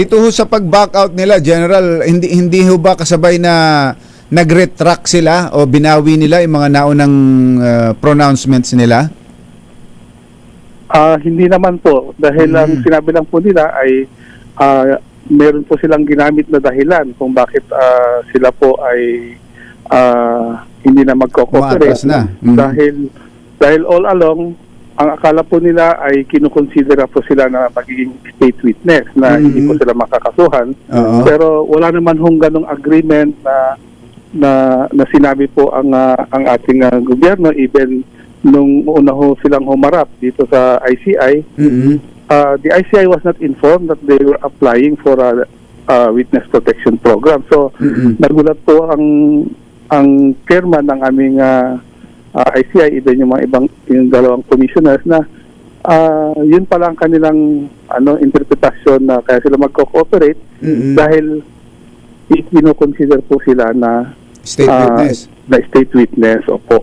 Dito ho sa pag-back out nila, General, hindi hindi ho ba kasabay na nag-retract sila o binawi nila yung mga naunang uh, pronouncements nila? Ah, hindi naman po dahil ang Mm. sinabi lang po nila ay ah, meron po silang ginamit na dahilan kung bakit ah, sila po ay ah, hindi na magko-cooperate na. Mm. dahil dahil all along ang akala po nila ay kinukonsidera po sila na magiging state witness na Mm. hindi po sila makakasuhan Oo. pero wala naman hong ganong agreement na na, na sinabi po ang ah, ang ating ah, gobyerno even nung una ho silang humarap dito sa ICI Mhm. uh, the ICI was not informed that they were applying for a, a witness protection program. So, Mm-mm. nagulat po ang ang chairman ng aming uh, uh, ICI, even yung mga ibang yung dalawang commissioners na uh, yun pala ang kanilang ano interpretasyon na kaya sila magko-cooperate Mm-mm. dahil i- kino-consider po sila na State ah, witness. na state witness opo.